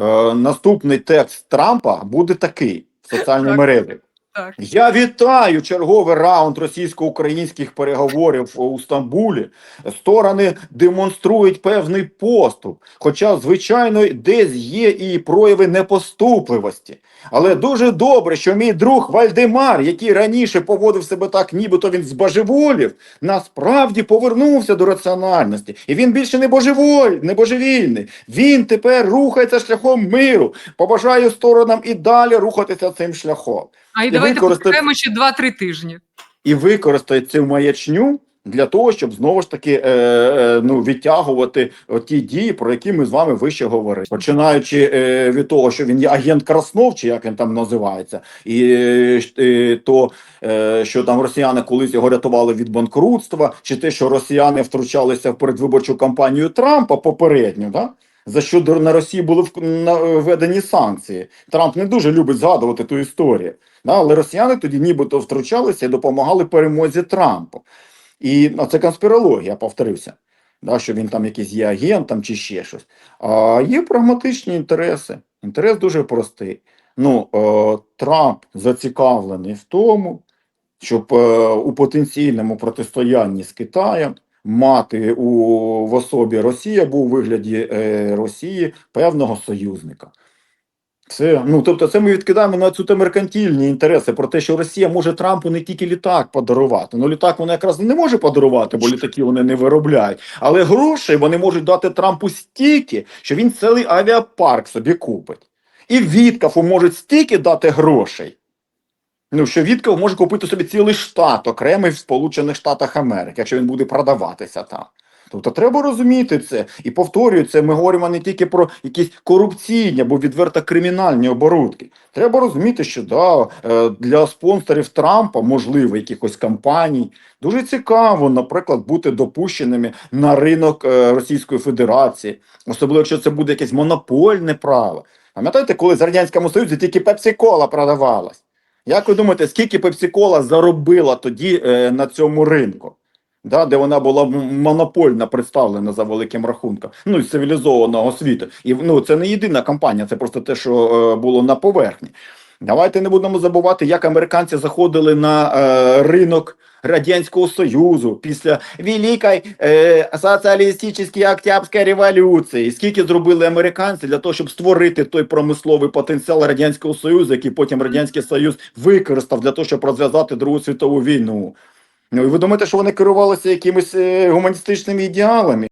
е, наступний текст Трампа буде такий в соціальній Так. Так. Я вітаю черговий раунд російсько-українських переговорів у Стамбулі. Сторони демонструють певний поступ, хоча, звичайно, десь є і прояви непоступливості. Але дуже добре, що мій друг Вальдемар, який раніше поводив себе так, нібито він збожеволів, насправді повернувся до раціональності. І він більше не божеволь, не божевільний. Він тепер рухається шляхом миру. Побажаю сторонам і далі рухатися цим шляхом давайте використати- почекаємо ще 2-3 тижні. і використають цю маячню для того, щоб знову ж таки е, е, ну, відтягувати ті дії, про які ми з вами вище говорили. Починаючи е, від того, що він є агент Краснов, чи як він там називається, і е, е, то, е, що там росіяни колись його рятували від банкрутства, чи те, що росіяни втручалися в передвиборчу кампанію Трампа попередньо, да? За що на Росії були введені санкції. Трамп не дуже любить згадувати ту історію. Але росіяни тоді нібито втручалися і допомагали перемозі Трампу. І це конспірологія, повторився. Да, що він там якийсь є агентом чи ще щось. А є прагматичні інтереси. Інтерес дуже простий. Ну, е, Трамп зацікавлений в тому, щоб е, у потенційному протистоянні з Китаєм мати у, в особі Росії або у вигляді е, Росії певного союзника. Це, ну, тобто, це ми відкидаємо на цю меркантильні інтереси про те, що Росія може Трампу не тільки літак подарувати. Ну, літак вона якраз не може подарувати, бо літаки вони не виробляють. Але грошей вони можуть дати Трампу стільки, що він цілий авіапарк собі купить. І Віткафу можуть стільки дати грошей. Ну, що Вітков може купити собі цілий штат окремий в Сполучених Штатах Америки, якщо він буде продаватися там. Тобто треба розуміти це. І повторюю, це ми говоримо не тільки про якісь корупційні або відверто кримінальні оборудки. Треба розуміти, що да, е, для спонсорів Трампа, можливо, якихось кампаній, дуже цікаво, наприклад, бути допущеними на ринок е, Російської Федерації, особливо якщо це буде якесь монопольне право. Пам'ятаєте, коли в Радянському Союзі тільки Пепсі-Кола продавалась? Як ви думаєте, скільки Пепсі-Кола заробила тоді е, на цьому ринку? Да, де вона була монопольно представлена за великим рахунком, ну і цивілізованого світу. І ну це не єдина компанія, це просто те, що е, було на поверхні. Давайте не будемо забувати, як американці заходили на е, ринок Радянського Союзу після Великої е, соціалістичної Октябрьської революції. Скільки зробили американці для того, щоб створити той промисловий потенціал Радянського Союзу, який потім Радянський Союз використав для того, щоб розв'язати Другу світову війну. Ну і ви думаєте, що вони керувалися якимись е, гуманістичними ідеалами?